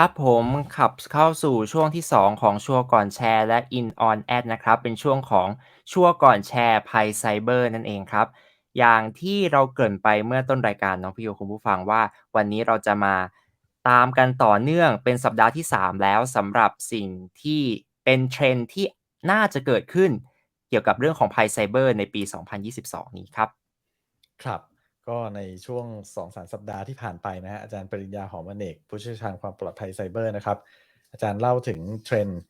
ครับผมขับเข้าสู่ช่วงที่ 2 ของชัวร์ก่อนแชร์และ In on Ad นะครับ เป็นช่วงของชัวร์ก่อนแชร์ภัยไซเบอร์นั่นเองครับ อย่างที่เราเกริ่นไปเมื่อต้นรายการน้องพี่โยคุณผู้ฟังว่า วันนี้เราจะมาตามกันต่อเนื่องเป็นสัปดาห์ที่ 3 แล้วสำหรับสิ่งที่เป็นเทรนที่น่าจะเกิดขึ้น เกี่ยวกับเรื่องของภัยไซเบอร์ในปี 2022 นี้ครับ ครับ ก็ในช่วง2อสสัปดาห์ที่ผ่านไปนะฮะอาจารย์ปริญญาหอมอเนกผู้เชี่ยวชาญความปลอดภัยไซเบอร์นะครับ อาจารย์เล่าถึงเทรนด์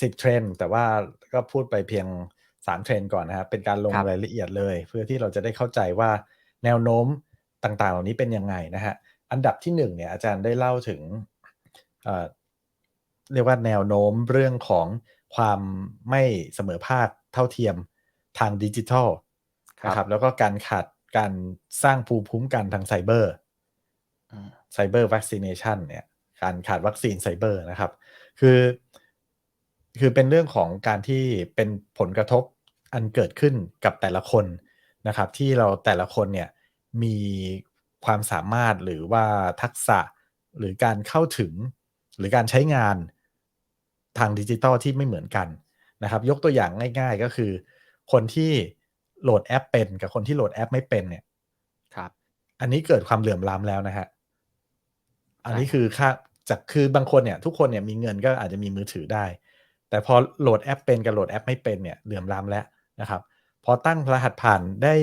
สิบเทรนด์แต่ว่าก็พูดไปเพียง 3 เทรนด์ก่อนนะครับเป็นการลงครับรายละเอียดเลย เพื่อที่เราจะได้เข้าใจว่าแนวโน้มต่างๆ เหล่านี้เป็นยังไงนะฮะอันดับที่1เนี่ยอาจารย์ได้เล่าถึงเอ่อเรียกว่าแนวโน้มเรื่องของความไม่เสมอภาคเท่าเทียมทางดิจิทัลครับนะครับแล้วก็การขาด การสร้างภูมิคุ้มกันทางไซเบอร์อืมไซเบอร์วัคซีเนชันเนี่ย การขาดวัคซีนไซเบอร์นะครับ คือคือเป็นเรื่องของการที่เป็นผลกระทบอันเกิดขึ้นกับแต่ละคนนะครับ ที่เราแต่ละคนเนี่ยมีความสามารถหรือว่าทักษะหรือการเข้าถึงหรือการใช้งานทางดิจิตอลที่ไม่เหมือนกันนะครับ ยกตัวอย่างง่าย ๆ ก็คือ คนที่ โหลดแอปเป็นกับคนที่โหลดแอปไม่เป็นเนี่ย ครับ อันนี้เกิดความเหลื่อมล้ำแล้วนะฮะ อันนี้ใช่คือค่าจากคือบางคนเนี่ย ทุกคนเนี่ยมีเงินก็อาจจะมีมือถือได้ แต่พอโหลดแอปเป็นกับโหลดแอปไม่เป็นเนี่ยเหลื่อมล้ำแล้วนะครับ พอตั้งรหัสผ่านได้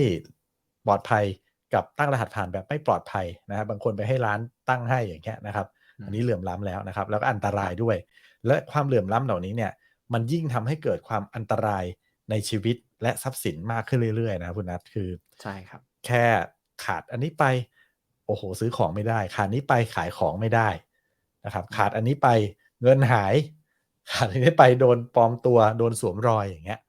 ปลอดภัยกับตั้งรหัสผ่านแบบไม่ปลอดภัยนะครับบางคนไปให้ร้านตั้งให้อย่างเงี้ยนะครับ อันนี้เหลื่อมล้ำแล้วนะครับ แล้วก็อันตรายด้วย และความเหลื่อมล้ำเหล่านี้เนี่ย มันยิ่งทำให้เกิดความอันตรายในชีวิต และทรัพย์สินมากขึ้นเรื่อยๆนะครับคุณนัทคือใช่ครับ แค่ขาดอันนี้ไปโอ้โหซื้อของไม่ได้ ขาดนี้ไปขายของไม่ได้นะครับ ขาดอันนี้ไปเงินหาย ขาดอันนี้ไปโดนปลอมตัวโดนสวมรอยอย่างเงี้ย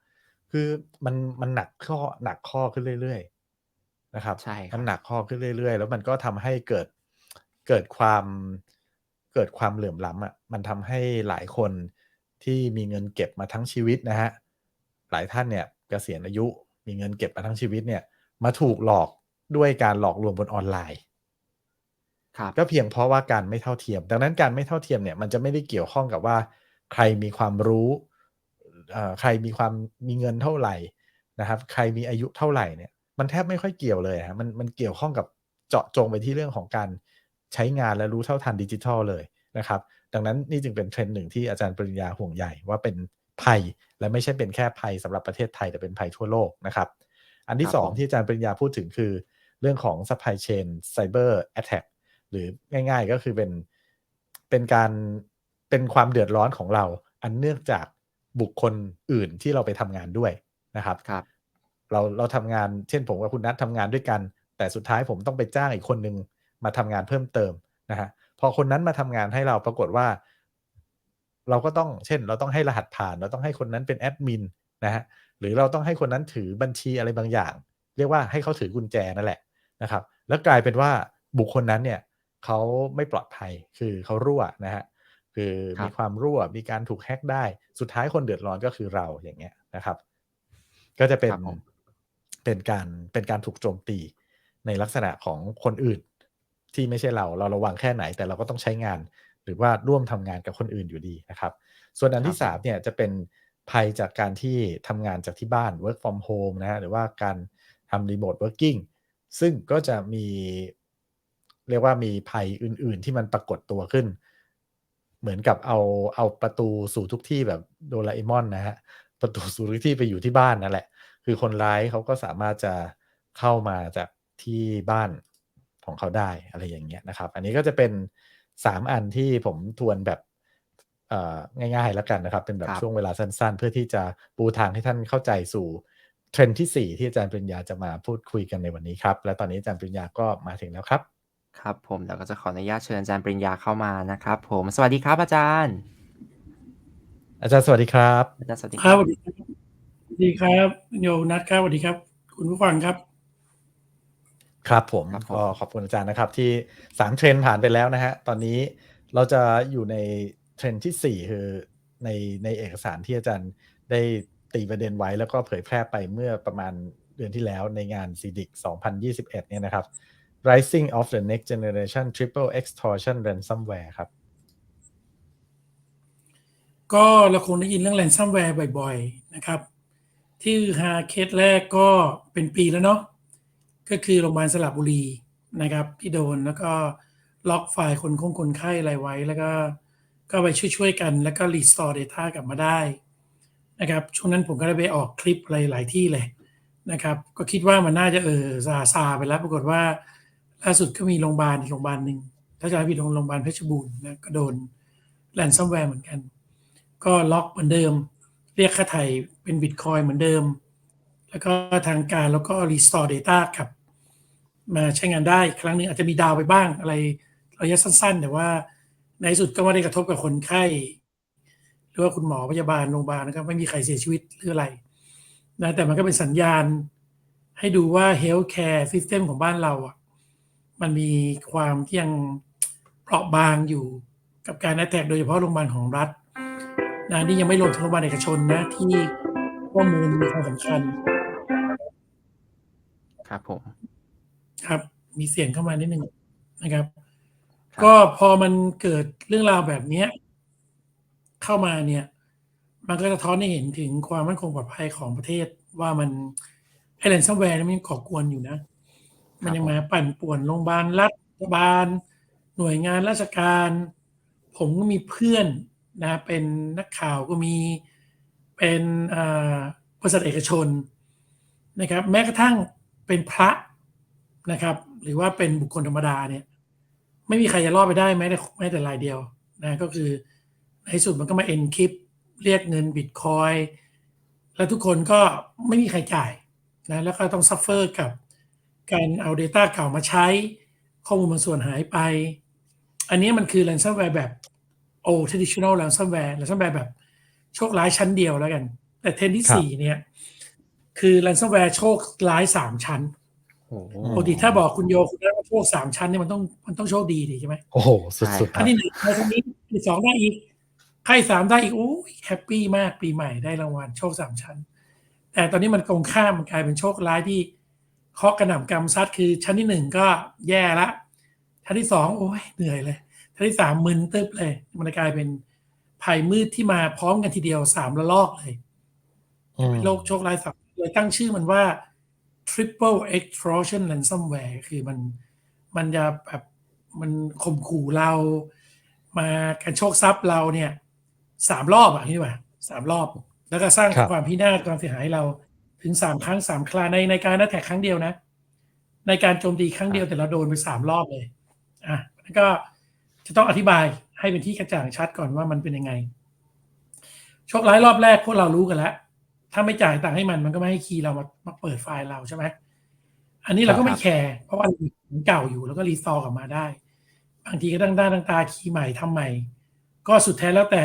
คือมันมันหนักข้อหนักข้อขึ้นเรื่อยๆนะครับใช่ครับมันหนักข้อขึ้นเรื่อยๆ แล้วมันก็ทำให้เกิดเกิดความเกิดความเหลื่อมล้ำอะมันทำให้หลายคนที่มีเงินเก็บมาทั้งชีวิตนะฮะหลายท่านเนี่ยเกษียณอายุมีเงินเก็บมาทั้งชีวิตเนี่ย มาถูกหลอกด้วยการหลอกลวงบนออนไลน์ครับก็เพียงเพราะว่าการไม่เท่าเทียม ดังนั้นการไม่เท่าเทียมเนี่ยมันจะไม่ได้เกี่ยวข้องกับว่า ใครมีความรู้เอ่อใครมีความมีเงินเท่าไหร่นะครับ ใครมีอายุเท่าไหร่เนี่ย มันแทบไม่ค่อยเกี่ยวเลยฮะมันมันเกี่ยวข้องกับเจาะจงไปที่เรื่องของการใช้งานและรู้เท่าทันดิจิทัลเลยนะครับ ดังนั้นนี่จึงเป็นเทรนด์หนึ่งที่อาจารย์ปริญญาห่วงใหญ่ว่าเป็น ภัย และไม่ใช่เป็นแค่ภัยสำหรับประเทศไทยแต่เป็นภัยทั่วโลกนะครับ อันที่ครับสองผมที่อาจารย์ปริญญาพูดถึงคือ เรื่องของ supply chain cyber attack หรือง่ายๆก็คือเป็นเป็นการเป็นความเดือดร้อนของเรา อันเนื่องจากบุคคลอื่นที่เราไปทำงานด้วยนะครับครับเราเราทำงานเช่นผมกับคุณนัททำงานด้วยกัน แต่สุดท้ายผมต้องไปจ้างอีกคนนึงมาทำงานเพิ่มเติมนะฮะพอคนนั้นมาทำงานให้เราปรากฏว่า เราก็ต้องเช่น เราต้องให้รหัสผ่าน เราต้องให้คนนั้นเป็นแอดมินนะฮะหรือเราต้องให้คนนั้นถือบัญชีอะไรบางอย่าง เรียกว่าให้เขาถือกุญแจนั่นแหละนะครับ แล้วกลายเป็นว่าบุคคลนั้นเนี่ยเขาไม่ปลอดภัยคือเขารั่วนะฮะคือครับมีความรั่วมีการถูกแฮ็กได้สุดท้ายคนเดือดร้อนก็คือเราอย่างเงี้ยนะครับ ก็จะเป็นครับผมเป็นการเป็นการถูกโจมตีในลักษณะของคนอื่นที่ไม่ใช่เราเราระวังแค่ไหนแต่เราก็ต้องใช้งาน หรือว่าร่วมทำงานกับคนอื่นอยู่ดีนะครับ ส่วนอันที่ครับสามเนี่ยจะเป็นภัยจากการที่ทำงานจากที่บ้าน work from home นะฮะหรือว่าการทำ remote working ซึ่งก็จะมีเรียกว่ามีภัยอื่น ๆ ที่มันปรากฏตัวขึ้น เหมือนกับเอาเอาประตูสู่ทุกที่แบบโดราเอมอนนะฮะประตูสู่ทุกที่ไปอยู่ที่บ้านนั่นแหละ คือคนร้ายเขาก็สามารถจะเข้ามาจากที่บ้านของเขาได้อะไรอย่างเงี้ยนะครับ อันนี้ก็จะเป็น สามอันที่ผมทวนแบบเอ่อง่ายๆแล้วกันนะครับ เป็นแบบครับช่วงเวลาสั้นๆ เพื่อที่จะปูทางให้ท่านเข้าใจสู่เทรนด์ที่สี่ที่อาจารย์ปริญญาจะมาพูดคุยกันในวันนี้ครับ และตอนนี้อาจารย์ปริญญาก็มาถึงแล้วครับ ครับผมเดี๋ยวก็จะขออนุญาตเชิญอาจารย์ปริญญาเข้ามานะครับ ผมสวัสดีครับอาจารย์ อาจารย์สวัสดีครับอาจารย์สวัสดีคครัรับบสวัสดีครับสวัสดีครับโยนัทครับสวัสดีครับ คุณผู้ฟังครับ ครับผมครับผม ก็ขอบคุณอาจารย์นะครับ ที่สามเทรนด์ผ่านไปแล้วนะฮะ ตอนนี้เราจะอยู่ในเทรนด์ที่สี่คือในในเอกสารที่อาจารย์ได้ตีประเด็นไว้แล้วก็เผยแพร่ไปเมื่อประมาณเดือนที่แล้วในงาน CDIC 2021 เนี่ยนะครับ Rising of the Next Generation Triple Extortion Ransomware ครับ ก็เราคงได้ยินเรื่องแ a นซัมแวร์บ่อยๆ นะครับ ที่ฮาเคสแรกก็เป็นปีแล้วเนาะ ก็คือโรงพยาบาลสระบุรีนะครับที่โดนแล้วก็ล็อกไฟล์คนคงคนไข้อะไรไว้ แล้วก็ก็ไปช่วยๆกันแล้วก็รีสตอร์ Data กลับมาได้นะครับช่วงนั้นผมก็ได้ไปออกคลิปอะไรหลายที่เลยนะครับก็คิดว่ามันน่าจะเออซาซาไปแล้วปรากฏว่าล่าสุดก็มีโรงพยาบาลอีกโรงพยาบาลหนึ่งถ้าจะให้ผิดโรงพยาบาลเพชรบูรณ์นะก็โดนแ a นซัมแวร์เหมือนกัน ก็ล็อกเหมือนเดิม เรียกค่าไถ่เป็นบิตคอยเหมือนเดิม แล้วก็ทางการแล้วก็ restore data กลับ มาใช้งานได้อีกครั้งหนึ่งอาจจะมีดาวไปบ้างอะไรระยะสั้น ๆ แต่ว่าในที่สุดก็ไม่ได้กระทบกับคนไข้ หรือว่าคุณหมอพยาบาลโรงพยาบาลนะครับไม่มีใครเสียชีวิตหรืออะไรนะแต่มันก็เป็นสัญญาณให้ดูว่า healthcare system ของบ้านเราอะมันมีความที่ยังเปราะบางอยู่กับการ attack โดยเฉพาะโรงพยาบาลของรัฐนะนี่ยังไม่รวมถึงโรงพยาบาลเอกชนนะที่ข้อมูลมีความสำคัญ ครับผม ครับ มีเสียงเข้ามานิดนึงนะครับครับ ก็พอมันเกิดเรื่องราวแบบเนี้ย เข้ามาเนี่ย มันก็จะท้อนให้เห็นถึงความมั่นคงปลอดภัยของประเทศว่ามันไอแลนซัมแวร์มันยังก่อกวนอยู่นะ มันยังมาปั่นป่วนโรงพยาบาลรัฐบาล หน่วยงานราชการ ผมก็มีเพื่อนนะ เป็นนักข่าวก็มีเป็นอ่าบริษัทเอกชนนะครับ แม้กระทั่งเป็นพระ นะครับ หรือว่าเป็นบุคคลธรรมดาเนี่ย ไม่มีใครจะรอดไปได้แม้แต่แม้แต่รายเดียวนะก็คือในที่สุดมันก็มาเอ็นคริปเรียกเงินบิตคอยแล้วทุกคนก็ไม่มีใครจ่ายนะแล้วก็ต้องซัฟเฟอร์กับการเอา Data เก่ามาใช้ ข้อมูลบางส่วนหายไป อันนี้มันคือ ransomware แบบ old traditional ransomware ransomware แบบโชคร้ายชั้นเดียวแล้วกัน แต่เทรนที่สี่เนี่ย คือ ransomware โชคร้ายสามชั้น ปกติถ้าบอกคุณโยคุณได้ว่าโชคสามชั้นเนี่ยมันต้องมันต้องโชคดีดีใช่ไหมโอ้โหสุดๆคอัรันบที่หนึ่งในตรงนี้ที่สองได้อีกไพ่สามได้อีกโอ้ยแฮปปี้มากปีใหม่ได้รางวัลโชคสามชั้น แต่ตอนนี้มันตรงข้ามมันกลายเป็นโชคร้ายที่เคาะกระหน่ำกำซัดคือชั้นที่หนึ่งก็แย่ละ ชั้นที่สองโอ้ยเหนื่อยเลยชั้นที่สามมึนตึ๊บเลย มันกลายเป็นภัยมืดที่มาพร้อมกันทีเดียวสามระลอกเลยอืมโลกโชคร้ายสับเลยตั้งชื่อมันว่า triple extortion ransomware คือมันมันจะแบบมันข่มขู่เรา มาการโชคทรัพย์เราเนี่ยสามรอบอะนี่ว่าสามรอบ แล้วก็สร้างครับความพินาศความเสียหายให้เราถึงสามครั้งสามคราในในการนัดแท็กครั้งเดียวนะ ในการโจมตีครั้งเดียวแต่เราโดนไปสามรอบเลยอะแล้วก็จะต้องอธิบายให้เป็นที่กระจ่างชัดก่อนว่ามันเป็นยังไงโชคร้ายรอบแรกพวกเรารู้กันแล้ว ถ้าไม่จ่ายตังค์ให้มันมันก็ไม่ให้คีย์เรามามาเปิดไฟล์เราใช่ไหมอันนี้เราก็ไม่แคร์เพราะว่าเรามีของเก่าอยู่แล้วก็รีซอร์กลับมาได้ บางทีก็ตั้งด้านตั้งตาคีย์ใหม่ทำใหม่ ก็สุดแท้แล้วแต่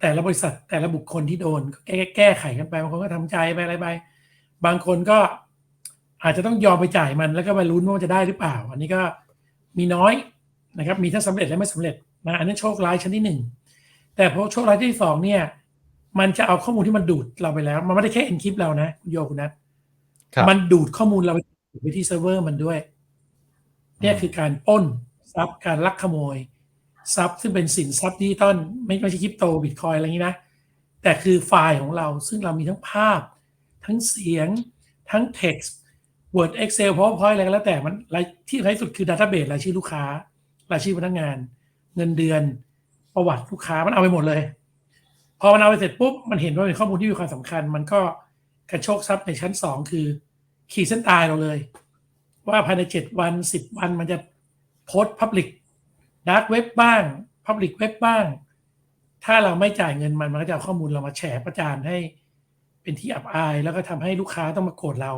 แต่ละบริษัทแต่ละบุคคลที่โดนก็แก้แก้ไขกันไปบางคนก็ทำใจไปอะไรไปบางคนก็อาจจะต้องยอมไปจ่ายมันแล้วก็ไปลุ้นว่ามันจะได้หรือเปล่า อันนี้ก็มีน้อยนะครับ มีทั้งสำเร็จและไม่สำเร็จนะอันนั้นโชคร้ายชั้นที่หนึ่งแต่พอโชคร้ายที่สองเนี่ย มันจะเอาข้อมูลที่มันดูดเราไปแล้ว มันไม่ได้แค่เอนคริปเรานะ คุณโยคุณนัทครับ มันดูดข้อมูลเราไปที่เซิร์ฟเวอร์มันด้วย เนี่ยคือการปล้นทรัพย์การลักขโมย ทรัพย์ซึ่งเป็นสินทรัพย์ดิจิตอลไม่ไม่ใช่คริปโตบิตคอยอะไรอย่างนี้นะ แต่คือไฟล์ของเราซึ่งเรามีทั้งภาพ ทั้งเสียง ทั้ง text Word Excel PowerPoint อะไรก็แล้วแต่มันรายที่ท้ายสุดคือ Database รายชื่อลูกค้ารายชื่อพนักงาน เงินเดือนประวัติลูกค้ามันเอาไปหมดเลย พอมันเอาไปเสร็จปุ๊บมันเห็นว่าเป็นข้อมูลที่มีความสำคัญ มันก็กระโชกทรัพย์ในชั้นสองคือ ขีดเส้นตายเราเลย ว่าภายในเจ็ดวันสิบวันมันจะโพสต์พับลิกดาร์กเว็บบ้างพับลิกเว็บบ้าง ถ้าเราไม่จ่ายเงินมันมันก็จะเอาข้อมูลเรามาแฉประจานให้เป็นที่อับอาย แล้วก็ทำให้ลูกค้าต้องมาโกรธเรา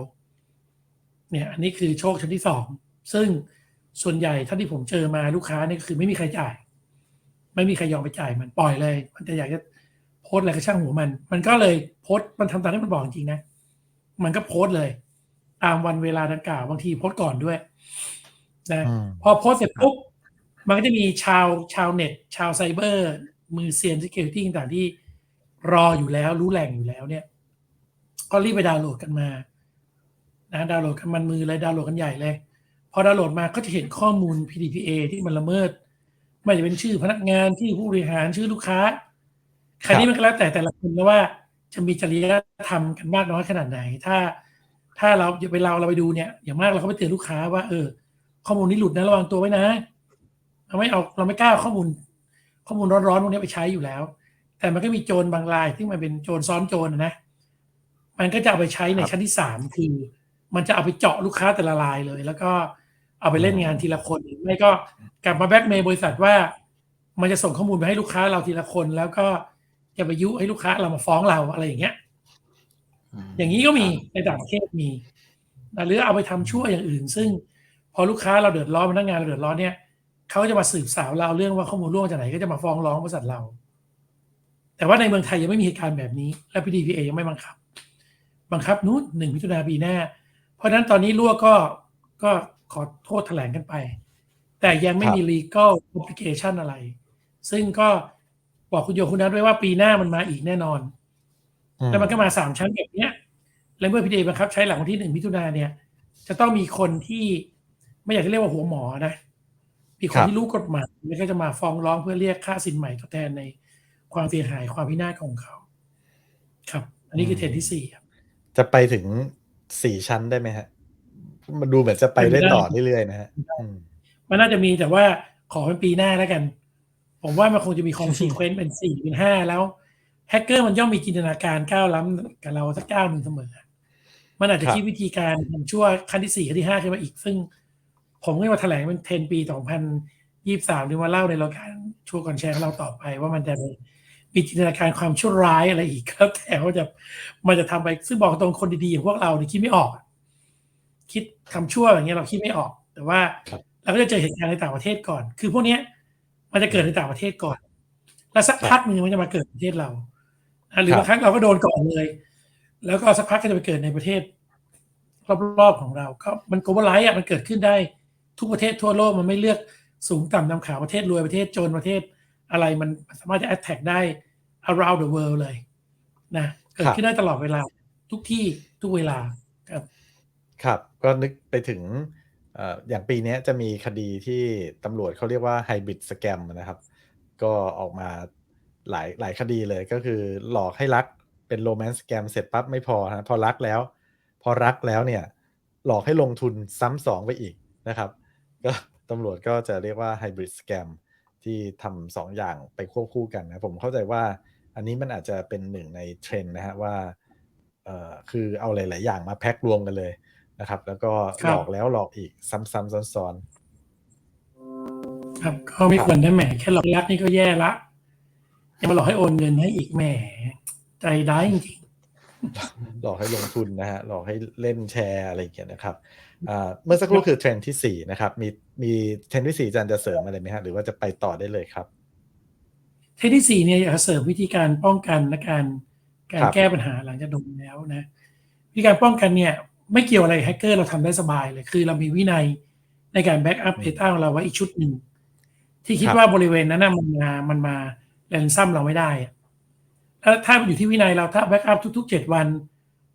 เนี่ย อันนี้คือโชคชั้นที่สองซึ่งส่วนใหญ่ท่านที่ผมเจอมาลูกค้านี่คือไม่มีใครจ่าย ไม่มีใครยอมไปจ่ายมันปล่อยเลย มันจะอยากจะ สต์อะไรก็ช่างหัวมัน มันก็เลยโพสต์มันทำตามที่มันบอกจริงๆนะ มันก็โพสต์เลย ตามวันเวลาดังกล่าวบางทีโพสต์ก่อนด้วยนะอืมพอโพสต์เสร็จปุ๊บมันก็จะมีชาวชาวเน็ต ชาวไซเบอร์ มือเซียน security ต่างๆที่รออยู่แล้ว รู้แหล่งอยู่แล้วเนี่ย ก็รีบไปดาวน์โหลดกันมานะดาวน์โหลดกันมันมือเลยดาวน์โหลดกันใหญ่เลย พอดาวน์โหลดมาก็จะเห็นข้อมูล PDPA ที่มันละเมิด ไม่ว่าจะเป็นชื่อพนักงานที่ผู้บริหารชื่อลูกค้า คราวนี้มันก็แล้วแต่แต่ละคนแล้วว่าจะมีจริยธรรมกันมากน้อยขนาดไหน ถ้า ถ้าเราอย่าไปเราเราไปดูเนี่ย อย่างมากเราก็ไปเตือนลูกค้าว่าเออ ข้อมูลนี้หลุดนะระวังตัวไว้นะเราไม่เอาเราไม่กล้าเอาข้อมูล ข้อมูลร้อนๆพวกนี้ไปใช้อยู่แล้ว แต่มันก็มีโจรบางรายที่มันเป็นโจรซ้อนโจรนะ มันก็จะเอาไปใช้ในครับชั้นที่สามคือ มันจะเอาไปเจาะลูกค้าแต่ละรายเลย แล้วก็เอาไปเล่นงานทีละคนไม่ก็กลับมาแบ็กเมย์บริษัทว่า มันจะส่งข้อมูลไปให้ลูกค้าเราทีละคนแล้วก็ จะไปยุให้ลูกค้าเรามาฟ้องเราอะไรอย่างเงี้ย อย่างนี้ก็มีในต่างประเทศมีหรือเอาไปทำชั่วอย่างอื่น ซึ่ง พอลูกค้าเราเดือดร้อนพนักงานเราเดือดร้อนเนี่ยเขาก็จะมาสืบสาวเราวเรื่องว่าข้อมูลล่วงจากไหนก็จะมาฟ้องร้องบริษัทเรา แต่ว่าในเมืองไทยยังไม่มีเหตุการณ์แบบนี้ และ PDPA ยังไม่บังคับ บังคับนู้นหนึ่งมิถุนาปีหน้า เพราะฉะนั้นตอนนี้รั่วก็ก็ขอโทษแถลงกันไป แต่ยังไม่มี legal obligation อะไร ซึ่งก็ บอกคุณโยคุณนัทไว้ว่าปีหน้ามันมาอีกแน่นอนอืแล้วมันก็มาสามชั้นแบบเนี้ย แล้วเมื่อพีดีบังคับใช้หลังวันที่หนึ่งมิถุนาเนี่ย จะต้องมีคนที่ไม่อยากจะเรียกว่าหัวหมอนะมีคนที่รู้กฎหมายแล้วก็จะมาฟ้องร้องเพื่อเรียกค่าสินใหม่ทดแทนในความเสียหายความพินาศของเขา ครับ อันนี้คือเทรนด์ที่สี่ครับจะไปถึงสี่ชั้นได้ไหมฮะ มันดูเหมือนจะไปได้ต่อเรื่อยๆนะฮะอืมมันน่าจะมีแต่ว่าขอเป็นปีหน้าแล้วกัน ผมว่ามันคงจะมีคอมซีเควนต์เป็นสี่เป็นห้าแล้วแฮกเกอร์มันย่อมมีจินตนาการก้าวล้ำกับเราสักก้าวหนึ่งเสมอ มันอาจจะคิดวิธีการทำชั่วขั้นที่สี่ขั้นที่ห้าขึ้นมาอีก ซึ่ง ผมก็จะมาแถลงเป็นเทนปีสองพันยี่สามหรือมาเล่าในรายการชั่วก่อนแชร์ของเราต่อไป ว่ามันจะมีจินตนาการความชั่วร้ายอะไรอีกก็แต่ว่าจะมันจะทำไปซึ่งบอกตรงคนดีๆอย่างพวกเราเนี่ยคิดไม่ออก คิดทำชั่วอย่างเงี้ยเราคิดไม่ออก แต่ว่าเราก็จะเจอเหตุการณ์ในต่างประเทศก่อน คือพวกเนี้ย มันจะเกิดในต่างประเทศก่อน แล้วสักพักหนึ่งมันจะมาเกิดในประเทศเราอะหรือครับบางครั้งเราก็โดนก่อนเลย แล้วก็สักพักก็จะไปเกิดในประเทศรอบๆของเราก็มันโกลบอลไลซ์อะมันเกิดขึ้นได้ทุกประเทศทั่วโลกมันไม่เลือกสูงต่ำนำขาวประเทศรวยประเทศจนประเทศอะไรมันสามารถจะ attack ได้ around the world เลยนะเกิดขึ้นได้ตลอดเวลา ทุกที่ทุกเวลาครับ ครับ ก็นึกไปถึงเอย่างปีนี้จะมีคดีที่ตำรวจเขาเรียกว่าไฮบริดสแกมนะครับ ก็ออกมาหลายหลายคดีเลยก็คือหลอกให้รักเป็นโรแมนต์สแกมเสร็จปั๊บไม่พอนะพอรักแล้ว พอรักแล้วเนี่ย หลอกให้ลงทุนซ้ำสองไปอีกนะครับ ก็ตำรวจก็จะเรียกว่าไฮบริดสแกมที่ทำสองอย่างไปควบคู่กันนะ ผมเข้าใจว่าอันนี้มันอาจจะเป็นหนึ่งในเทรนด์นะฮะว่าเอ่อคือเอาหลาย ๆ อย่างมาแพ็ครวมกันเลย นะครับ แล้วก็ครัหบลอกแล้วหลอกอีกซ้ำๆซ้อนครับ ก็ไม่ควรนะแหมแค่หลอกรักนี่ก็แย่ละยังมาหลอกให้โอนเงินให้อีกแหมใจร้ายจริงๆหลอกให้ลงทุนนะฮะหลอกให้เล่นแชร์อะไรอย่างเงี้ยนะครับอ่าเมื่อสักครู่คือเทรนด์ที่สี่นะครับ มีมีเทรนด์ที่สี่อาจารย์จะเสริมอะไรไหมฮะหรือว่าจะไปต่อได้เลยครับ เทคที่สี่เนี่ยอยากจะเสริมวิธีการป้องกันและการการครับแก้ปัญหาหลังจากโดนแล้วนะวิธีการป้องกันเนี่ย ไม่เกี่ยวอะไรแฮกเกอร์เราทำได้สบายเลย คือเรามีวินัยในการแบ็กอัพอืมเดต้าของเราไว้อีกชุดหนึ่ง ที่คิดครับว่าบริเวณนั้นนะมันมามันมาแรนซัมเราไม่ได้อะแล้วถ้าอยู่ที่วินัยเราถ้าแบ็กอัพทุกๆเจ็ดวัน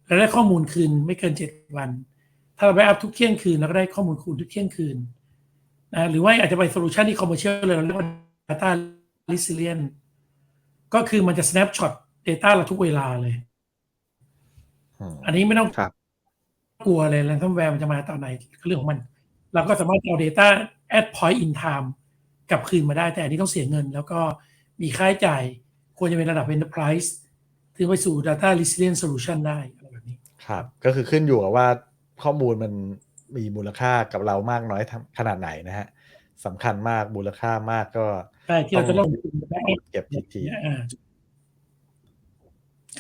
เราได้ข้อมูลคืนไม่เกินเจ็ดวัน ถ้าเราแบ็กอัพทุกเที่ยงคืนเราก็ได้ข้อมูลคืนทุกเที่ยงคืนนะหรือว่าอาจจะไปโซลูชันที่คอมเมอร์เชียลเลยเราเรียกว่า data resilient ก็คือมันจะ snapshot data เราทุกเวลาเลยอืมอันนี้ไม่ต้องครับ กลัวเลยแ a น s o m แวร์มันจะมาตอนไหนก็เรื่องของมัน เราก็สามารถเอา Data at point in time กลับคืนมาได้แต่อันนี้ต้องเสียเงิน แล้วก็มีค่าใช้จ่ายควรจะเป็นระดับ enterprise ถึงไปสู่ data resilient solution ได้อะไรแบบนี้ครับ ก็คือขึ้นอยู่กับว่าข้อมูลมันมีมูลค่ากับเรามากน้อยทำขนาดไหนนะฮะสำคัญมากมูลค่ามากก็ใช่ที่เราจะต้องเก็บทีทีอ่า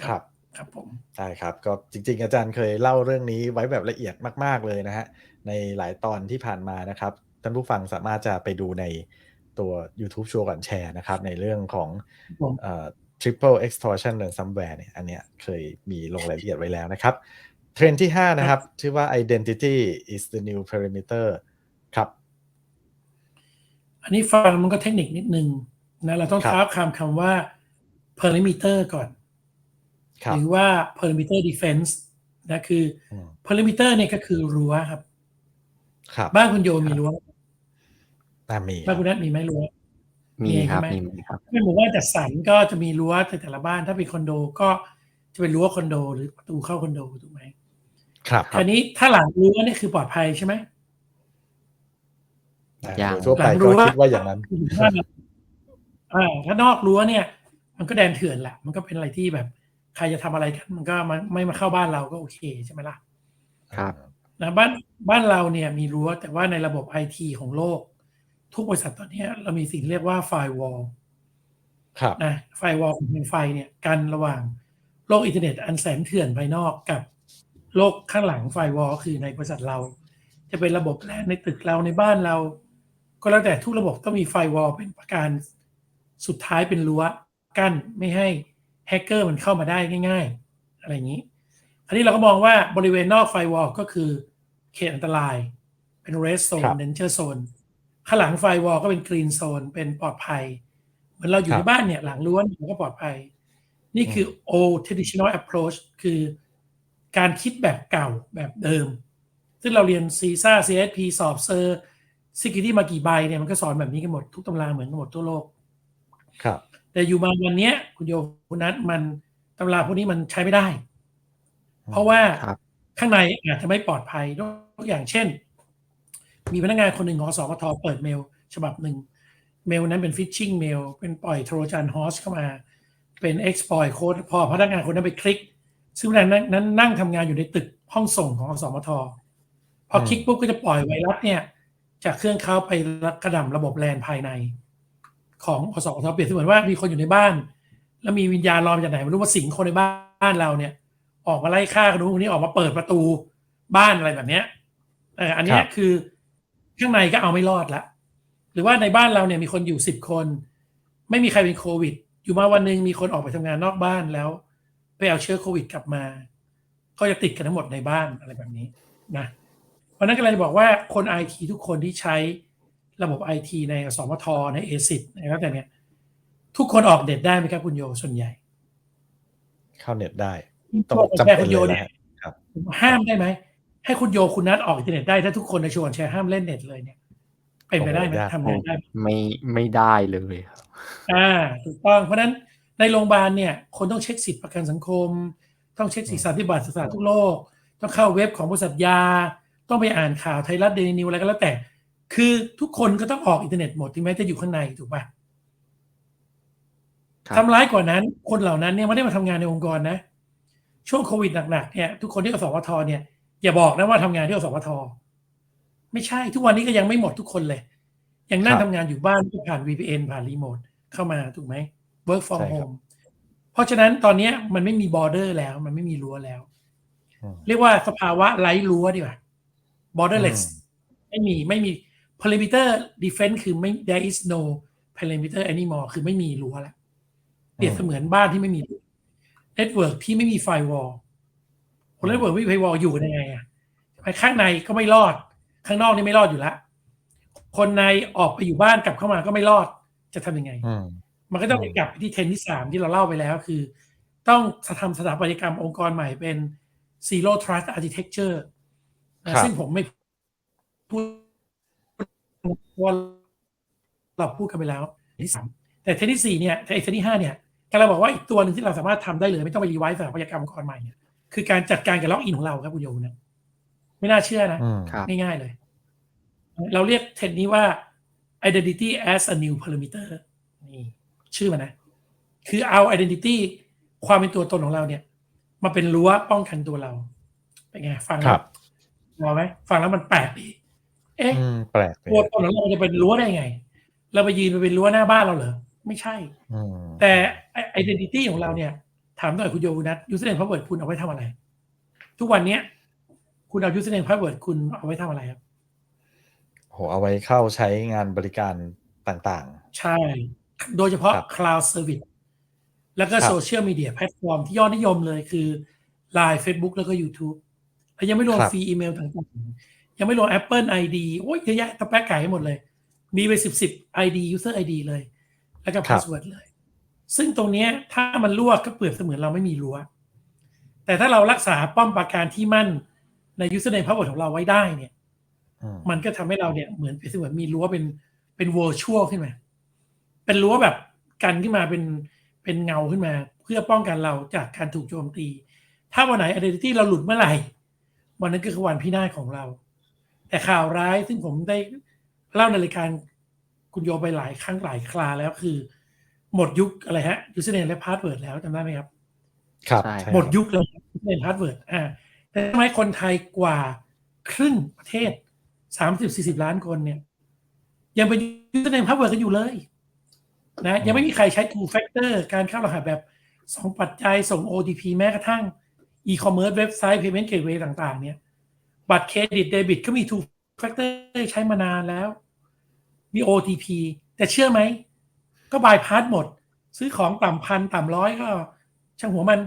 ครับ ครับผมได้ครับก็จริง ๆ อาจารย์เคยเล่าเรื่องนี้ไว้แบบละเอียดมาก ๆเลยนะฮะในหลายตอนที่ผ่านมานะครับ ท่านผู้ฟังสามารถจะไปดูในตัว YouTube โชว์ก่อนแชร์นะครับ ในเรื่องของผมเอ่อ triple extortion ransomware เนี่ยอันเนี้ยเคยมีลงรายละเอียดไว้แล้วนะครับ เทรนด์ที่ 5 นะครับ ชื่อว่า identity is the new perimeter ครับ อันนี้ฟังมันก็เทคนิคนิดนึงนะเราต้องครับท้าคำคำว่า perimeter ก่อนครับ หรือว่า perimeter defense นะคืออืม perimeter เนี่ยก็คือรั้วครับ ครับบ้านคุณโยมีรั้วน่ามีบ้านคุณนัทมีไหมรั้วมีครับใช่ไหมมีมีครับเป็นหมู่บ้านจัดสรรก็จะมีรั้วแต่แต่ละบ้านถ้าเป็นคอนโดก็จะเป็นรั้วคอนโด หรือประตูเข้าคอนโดถูกไหมครับคราวนี้ถ้าหลังรั้วนี่คือปลอดภัยใช่ไหมอ่าอย่างโดยทั่วไปหลังก็รั้วคิดว่าอย่างนั้นคือถ้าอ่าถ้านอกรั้วเนี่ย มันก็แดนเถื่อนแหละมันก็เป็นอะไรที่แบบ ใครจะทำอะไรกันมันก็มาไม่มาเข้าบ้านเราก็โอเคใช่ไหมล่ะครับนะบ้านบ้านเราเนี่ยมีรั้วแต่ว่าในระบบไอทีของโลก ทุกบริษัทตอนเนี้ยเรามีสิ่งเรียกว่าไฟวอลครับนะไฟวอลของไฟเนี่ยกันระหว่างโลกอินเทอร์เน็ตอันแสนเถื่อนภายนอกกับโลกข้างหลังไฟวอลคือในบริษัทเรา จะเป็นระบบแลนในตึกเราในบ้านเรา ก็แล้วแต่ทุกระบบต้องมีไฟวอลเป็นประการสุดท้ายเป็นรั้วกั้นไม่ให้ แฮกเกอร์มันเข้ามาได้ง่าย ๆ อะไรอย่างนี้ อันนี้เราก็มองว่าบริเวณนอกไฟวอลก็คือเขตอันตราย เป็นเรสโซครันบเดนเจอร์โซนข้างหลังไฟวอลก็เป็นกรีนโซนเป็นปลอดภัย เหมือนเราอยู่ครัในบบ้านเนี่ยหลังรั้วเนี่ยมันก็ปลอดภัย นี่คือ old traditional approach คือการคิดแบบเก่าแบบเดิม ซึ่งเราเรียนซีซ่า CSP สอบเซอร์ security มากี่ใบเนี่ยมันก็สอนแบบนี้กันหมดทุกตำราเหมือนกันหมดทั่วโลก ครับ แต่อยู่มาวันเนี้ย คุณโยคุณนัทมันตำราพวกนี้มันใช้ไม่ได้ เพราะว่าครับข้างในอาจจะไม่ปลอดภัยยกอย่างเช่น มีพนักงานคนหนึ่งของสกทเปิดเมล ฉบับหนึ่ง เมลนั้นเป็นฟิชชิงเมล เป็นปล่อยโทรจันฮอสเข้ามา เป็น exploit code พอพนักงานคนนั้นไปคลิก ซึ่งพนักงานนั้นนั่งทำงานอยู่ในตึกห้องส่งของอสมท พอคลิกปุ๊บก็จะปล่อยไวรัสเนี่ย จากเครื่องเขาไปกระหน่ำระบบแลนภายใน ของอสมทเปรียบเสมือนว่ามีคนอยู่ในบ้าน แล้วมีวิญญาณลอยมาจากไหนไม่รู้ว่าสิงคนในบ้านเราเนี่ย ออกมาไล่ฆ่าคนนู้นคนนี้ออกมาเปิดประตูบ้านอะไรแบบเนี้ยเอออันนี้คือข้างในก็เอาไม่รอดละหรือว่าในบ้านเราเนี่ยมีคนอยู่สิบคน ไม่มีใครเป็นโควิด อยู่มาวันหนึ่งมีคนออกไปทำงานนอกบ้านแล้ว ไปเอาเชื้อโควิดกลับมา ก็จะติดกันทั้งหมดในบ้านอะไรแบบนี้นะเพราะฉะนั้นก็เลยบอกว่าคนไอทีทุกคนที่ใช้ ระบบไอทีในสมทในเอซิในแล้วแต่เนี่ยทุกคนออกเด็ดได้ไหมครับคุณโยส่วนใหญ่ เข้าเน็ตได้ต้องตัวจำแชร์เป็คุนณโยเลยเนี่ยนะฮะครับห้ามได้ไหมให้คุณโยคุณนัดออกอินเทอร์เน็ตได้ถ้าทุกคนในชวนแชร์ห้ามเล่นเน็ตเลยเนี่ยเป็นไปได้ไหมโอ้โหยากทำงานได้ไหมไม่ไม่ได้เลยครับอ่าถูกต้องเพราะฉะนั้นในโรงพยาบาลเนี่ย คนต้องเช็คสิทธิประกันสังคม ต้องเช็คสิทธิสันติบัตรสถานทุกโลก ต้องเข้าเว็บของบริษัทยา ต้องไปอ่านข่าวไทยรัฐเดลินิวอะไรก็แล้วแต่ คือทุกคนก็ต้องออกอินเทอร์เน็ตหมดถึงแม้จะอยู่ข้างในถูกปะครับ ทำร้ายกว่านั้น คนเหล่านั้นเนี่ยไม่ได้มาทำงานในองค์กรนะ ช่วงโควิดหนักๆเนี่ยทุกคนที่อสมทเนี่ยอย่าบอกนะว่าทำงานที่อสมทไม่ใช่ทุกวันนี้ก็ยังไม่หมดทุกคนเลย ยังนั่งครับทำงานอยู่บ้านผ่าน VPN ผ่านรีโมทเข้ามาถูกไหม work from ใช่ครับ home เพราะฉะนั้นตอนเนี้ยมันไม่มีบอร์เดอร์แล้ว มันไม่มีรั้วแล้ว อืม เรียกว่าสภาวะไร้รั้วดีกว่า borderless อืมไม่มีไม่มี perimeter defense คือไม่ there is no perimeter anymore คือไม่มีรั้วแล้วเปรียบเสมือนบ้านที่ไม่มีเน็ตเวิร์กที่ไม่มีไฟวอลคนเน็ตเวิร์กไม่มีไฟวอลอยู่กันยังไงอะไปข้างในก็ไม่รอด ข้างนอกนี่ไม่รอดอยู่แล้วคนในออกไปอยู่บ้านกลับเข้ามาก็ไม่รอดจะทำยังไงอืมมันก็ต้องไปกลับไปที่เทรนด์ที่สามที่เราเล่าไปแล้วคือ ต้องทำสถาปัตยกรรมองค์กรใหม่เป็น zero trust architecture นะครับซึ่งผมไม่พูด ว่าเราพูดกันไปแล้วที่สามแต่เทรนด์ที่สี่เนี่ยแต่ไอ้เทรนด์ที่ห้าเนี่ยกำลังบอกว่าอีกตัวหนึ่งที่เราสามารถทำได้เลย ไม่ต้องไปรีไวซ์สถาปัตยกรรมองค์กรใหม่เนี่ยคือการจัดการกับล็อกอินของเราครับคุณโยนะไม่น่าเชื่อนะอืมครับง่ายๆเลย เราเรียกเทรนด์นี้ว่า identity as a new perimeter นี่ชื่อมันนะ คือเอา identity ความเป็นตัวตนของเราเนี่ย มาเป็นรั้วป้องกันตัวเรา เป็นไง ฟังคแล้รัวบพอไหมฟังแล้วมันแปลกดี เอ๊ะอืมแปลกเลยตัวตนของเราจะเป็นรั้วได้ไง เราไปยืนไปเป็นรั้วหน้าบ้านเราเหรอ ไม่ใช่อืมแต่ identity ของเราเนี่ย ถามหน่อยคุณโยนัท username password คุณเอาไว้ทำอะไร ทุกวันเนี้ย คุณเอา username password คุณเอาไว้ทำอะไรครับโหเอาไว้เข้าใช้งานบริการต่างใช่ โดยเฉพาะครับ cloud service แล้วก็ครับโซเชียลมีเดียแพลตฟอร์มที่ยอดนิยมเลยคือ Line Facebook แล้วก็ YouTube แล้วยังไม่รวมครับฟรีอีเมลต่างๆ ยังไม่รวม Apple ID โอ้ยเยอะแยะตะแป๊กไก่ให้หมดเลย มีไปสิบสิบ ID user ID เลย แล้วก็ password เลย ซึ่งตรงเนี้ยถ้ามันรั่วก็เปรียบเสมือนเราไม่มีรั้ว แต่ถ้าเรารักษาป้อมปราการที่มั่นใน username password ของเราไว้ได้เนี่ยๆอืมมันก็ทำให้เราเนี่ยเหมือนเป็นเสมือนมีรั้วเป็นเป็น virtual ขึ้นมา เป็นรั้วแบบกันขึ้นมาเป็นเป็นเงาขึ้นมา เพื่อป้องกันเราจากการถูกโจมตี ถ้าวันไหน identity เราหลุดเมื่อไหร่ วันนั้นก็คือวันพินาศของเรา แต่ข่าวร้ายซึ่งผมได้เล่าในรายการคุณโยไปหลายครั้งหลายคราแล้วคือ หมดยุคอะไรฮะ username และ password แล้วจำได้ไหมครับ ครับใช่ใช่หมดครับยุคเลยเป็นพาสเวิร์ดอ่าแต่ทำไมคนไทยกว่าครึ่งประเทศสามสิบสี่สิบล้านคนเนี่ย ยังเป็นยูสเนมพาสเวิร์ดกันอยู่เลยนะยังไม่มีใครใช้ two factor การเข้ารหัสแบบสองปัจจัยส่ง OTP แม้กระทั่ง e-commerce เว็บไซต์ payment gateway ต่าง ๆ เนี่ย บัตรเครดิตเดบิตก็มี two factor ใช้มานานแล้ว มี OTP แต่เชื่อไหม ก็บายพาสหมด ซื้อของต่ำพันต่ำร้อยก็ ช่างหัวมัน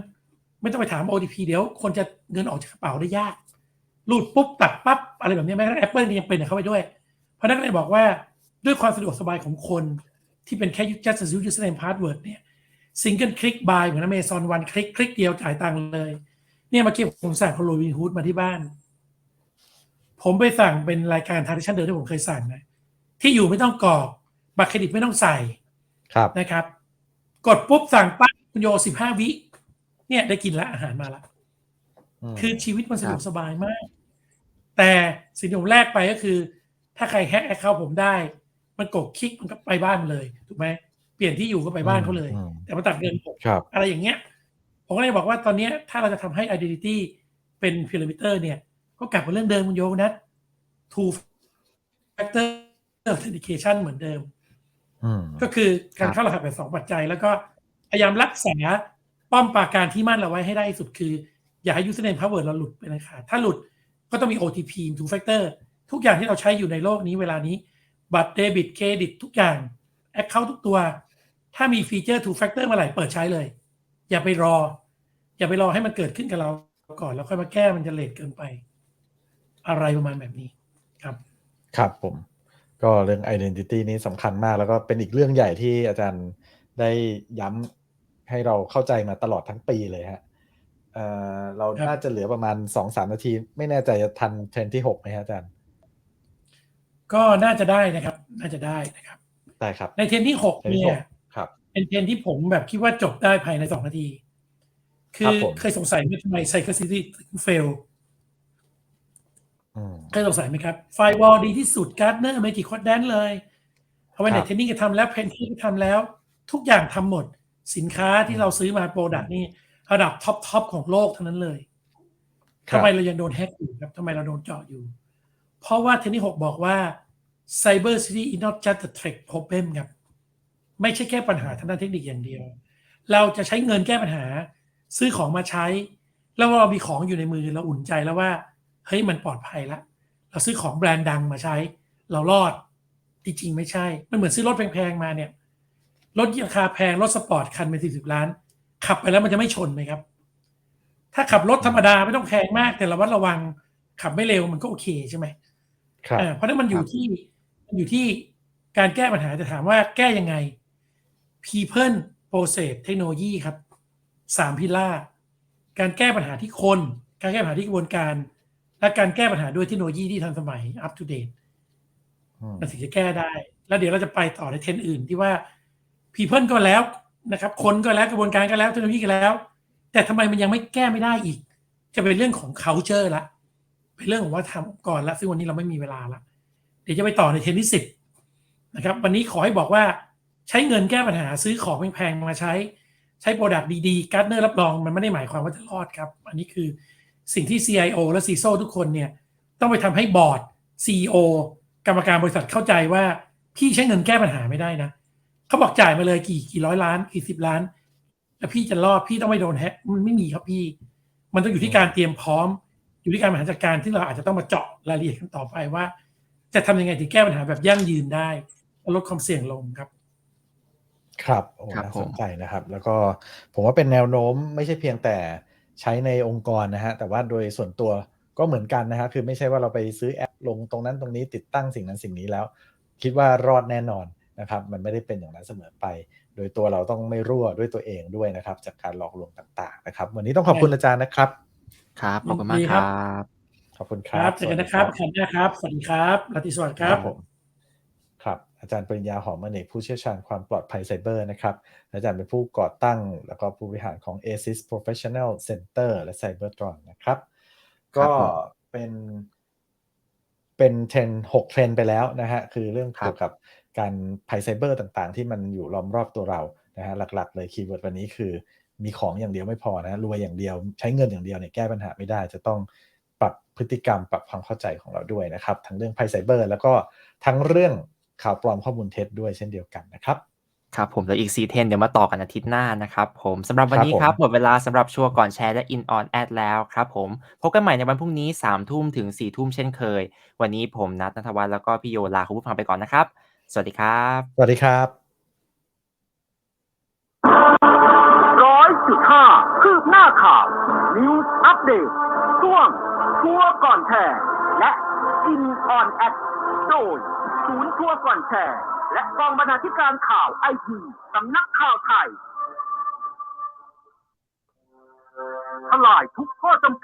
ไม่ต้องไปถาม OTP เดี๋ยวคนจะเงินออกจากกระเป๋าได้ยากรูดปุ๊บตัดปั๊บอะไรแบบนี้แม้กระทั่งแอปเปิลยังเป็นเข้าไปด้วย เพราะนั้นเลยบอกว่าด้วยความสะดวกสบายของคนที่เป็นแค่ just a username password เนี่ย single click buy เหมือน Amazon one click คลิกเดียวจ่ายตังค์เลย เนี่ยเมาเก็บผมสั่งคอโลวินฮูดมาที่บ้าน ผมไปสั่งเป็นรายการทาร์ชั่นเดิมที่ผมเคยสั่งนะที่อยู่ไม่ต้องกรอกบัตรเครดิตไม่ต้องใส่ครับนะครับ กดปุ๊บสั่งปั๊บคุณโยสิบห้าวิ เนี่ยได้กินละอาหารมาละมคือชีวิตมันสะดวกสบายมาก แต่สิ่งที่ผมแลกไปก็คือ ถ้าใครแฮกแอคเคาท์ผมได้ มันกดคลิกมันก็ไปบ้านเลยถูกไหมเปลี่ยนที่อยู่ก็ไปบ้านเขาเลยอืมแต่มาตัดเงินผมครับอะไรอย่างเงี้ย ผมก็เลยบอกว่าตอนเนี้ยถ้าเราจะทำให้ identity เป็นพิรามิเตอร์เนี่ย ก็กลับมาเรื่องเดิมคุณโยนะ two factor authentication เหมือนเดิมอืมก็คือการครับเข้ารหัสแบบสองปัจจัย แล้วก็พยายามรักษาป้อมปราการที่มั่นเราไว้ให้ได้ที่สุดคือ อย่าให้ username password เราหลุดไปนะคะถ้าหลุดก็ต้องมี OTP two factor ทุกอย่างที่เราใช้อยู่ในโลกนี้เวลานี้ บัตรเดบิตเครดิตทุกอย่าง Account ทุกตัว ถ้ามีฟีเจอร์ two factor เมื่อไหร่เปิดใช้เลย อย่าไปรอ อย่าไปรอให้มันเกิดขึ้นกับเราก่อนแล้วค่อยมาแก้มันจะเลทเกินไป อะไรประมาณแบบนี้ครับ ครับผม ก็เรื่อง identity นี้สำคัญมาก แล้วก็เป็นอีกเรื่องใหญ่ที่อาจารย์ได้ย้ำให้เราเข้าใจมาตลอดทั้งปีเลยฮะเอ่อเราครับน่าจะเหลือประมาณสองสามนาที ไม่แน่ใจจะทันเทรนด์ที่หกไหมฮะอาจารย์ ก็น่าจะได้นะครับ น่าจะได้นะครับได้ครับ ในเทรนที่หกเทรนด์ที่เนี่หยกครับ เป็นเทรนที่ผมแบบคิดว่าจบได้ภายในสองนาที คืครัอบผมเคยสงสัยไหมทำไมไซเคิลซิตี้ถึงเฟล อืมเคยสงสัยไหมครับ ไฟวอลดีที่สุดการ์ดเนอร์ไม่กี่คอดแดนเลยเอาไว้คในรับเทรนนิ่งก็ทำแล้วเพนที่ก็ทำแล้ว ทุกอย่างทำหมด สินค้าที่เราซื้อมาโปรดักต์นี่ระดับท็อปทอปของโลกทั้งนั้นเลยครัทำบไมเรายังโดนแฮกอยู่ครับทำไมเราโดนเจาะอยู่ เพราะว่าเทรนที่หกบอกว่า Cyber City is not just a threat problem ครับ ไม่ใช่แค่ปัญหาทางด้านเทคนิคอย่างเดียว เราจะใช้เงินแก้ปัญหา ซื้อของมาใช้ แล้วเรามีของอยู่ในมือเราอุ่นใจแล้วว่า เฮ้ยมันปลอดภัยละ เราซื้อของแบรนด์ดังมาใช้ เรารอดจริงๆไม่ใช่ มันเหมือนซื้อรถแพงๆมาเนี่ยรถราคาแพงรถสปอร์ตคันเป็นสี่สิบล้าน ขับไปแล้วมันจะไม่ชนไหมครับ ถ้าขับรถธรรมดาไม่ต้องแพงมากแต่ระวัดระวังขับไม่เร็วมันก็โอเคใช่ไหมครับอ่าเพราะฉะนั้นมันอยู่ที่มันอยู่ที่การแก้ปัญหาจะถามว่าแก้ยังไง people process เทคโนโลยีครับสามพิล่าการแก้ปัญหาที่คน การแก้ปัญหาที่กระบวนการ และการแก้ปัญหาด้วยเทคโนโลยีที่ทันสมัย up to date อืมมันถึงจะแก้ได้ แล้วเดี๋ยวเราจะไปต่อในเทรนด์อื่นที่ว่า people ก็แล้วนะครับ คนก็แล้วกระบวนการก็แล้วเทคโนโลยีก็แล้ว แต่ทำไมมันยังไม่แก้ไม่ได้อีก จะเป็นเรื่องของ culture ละเป็นเรื่องของว่าทำก่อนละซึ่งวันนี้เราไม่มีเวลาละเดี๋ยวจะไปต่อในเทรนด์ที่สิบนะครับ วันนี้ขอให้บอกว่าใช้เงินแก้ปัญหาซื้อของแพงๆมาใช้ ใช้โปรดักต์ดีๆการ์ดเนอร์รับรองมันไม่ได้หมายความว่าจะรอดครับ อันนี้คือ สิ่งที่ CIO และ CISO ทุกคนเนี่ยต้องไปทำให้บอร์ด CEO กรรมการบริษัทเข้าใจว่าพี่ใช้เงินแก้ปัญหาไม่ได้นะเขาบอกจ่ายมาเลยกี่กี่ร้อยล้านกี่สิบล้าน แล้วพี่จะรอดพี่ต้องไม่โดนแฮกมันไม่มีครับพี่ มันต้องอยู่ที่การเตรียมพร้อม อยู่ที่การบริหารจัดการที่เราอาจจะต้องมาเจาะรายละเอียดกันต่อไปว่า จะทำยังไงถึงแก้ปัญหาแบบยั่งยืนได้และลดความเสี่ยงลงครับ ครับโอ้ครับน่าผมสนใจนะครับ แล้วก็ผมว่าเป็นแนวโน้มไม่ใช่เพียงแต่ ใช้ในองค์กรนะฮะแต่ว่าโดยส่วนตัวก็เหมือนกันนะฮะคือไม่ใช่ว่าเราไปซื้อแอปลงตรงนั้นตรงนี้ติดตั้งสิ่งนั้นสิ่งนี้แล้ว คิดว่ารอดแน่นอนนะครับมันไม่ได้เป็นอย่างนั้นเสมอไป โดยตัวเราต้องไม่รั่วด้วยตัวเองด้วยนะครับ จากการหลอกลวงต่างๆนะครับ วันนี้ต้องขอบคุณอาจารย์นะครับครับขอบคุณมากยินดีคครัรับบขอบคุณคครัรับบเจอกันนะครับสวัสดีขันหน้าครับสวัสดีครับราตรีสวัสดิ์ครับผมครับ อาจารย์ปริญญาหอมอเนกผู้เชี่ยวชาญความปลอดภัยไซเบอร์นะครับ อาจารย์เป็นผู้ก่อตั้ง แล้วก็ผู้บริหารของ ASIS Professional Center และ Cybertron นะครับรัก็เป็นเป็นเทรนหกเทรนไปแล้วนะฮะ คือเรื่องรับเกี่ยวกับการภัยไซเบอร์ต่างๆ ที่มันอยู่ล้อมรอบตัวเรานะฮะหลักๆ เลยคีย์เวิร์ดวันนี้คือมีของอย่างเดียวไม่พอนะรวยอย่างเดียวใช้เงินอย่างเดียวเนี่ยแก้ปัญหาไม่ได้ จะต้องปรับพฤติกรรมปรับความเข้าใจของเราด้วยนะครับ ทั้งเรื่องภัยไซเบอร์ แล้วก็ทั้งเรื่อง ข่าวปลอมข้อมูลเท็จด้วยเช่นเดียวกันนะครับครับผมแล้วอีก4เทรนด์เดี๋ยวมาต่อกันอาทิตย์หน้านะครับผมสำหรับวันนี้ครับผมครับหมดเวลาสำหรับชัวร์ก่อนแชร์และ In On Ad แล้วครับผมพบกันใหม่ในวันพรุ่งนี้3ทุ่มถึง4ทุ่มเช่นเคย วันนี้ผมนัทนัทวัฒน์แล้วก็พี่โยลาคุณผู้ฟังไปก่อนนะครับ สวัสดีครับ สวัสดีครับร้อยจุดห้าคืบหน้าข่าว News Update ช่วงชัวร์ก่อนแชร์และ In On Act โดย ศูนย์ทัวก่อนแชร์ และกองบรรณาธิการข่าวไอทีสำนักข่าวไทยทลายทุกข้อจำกัด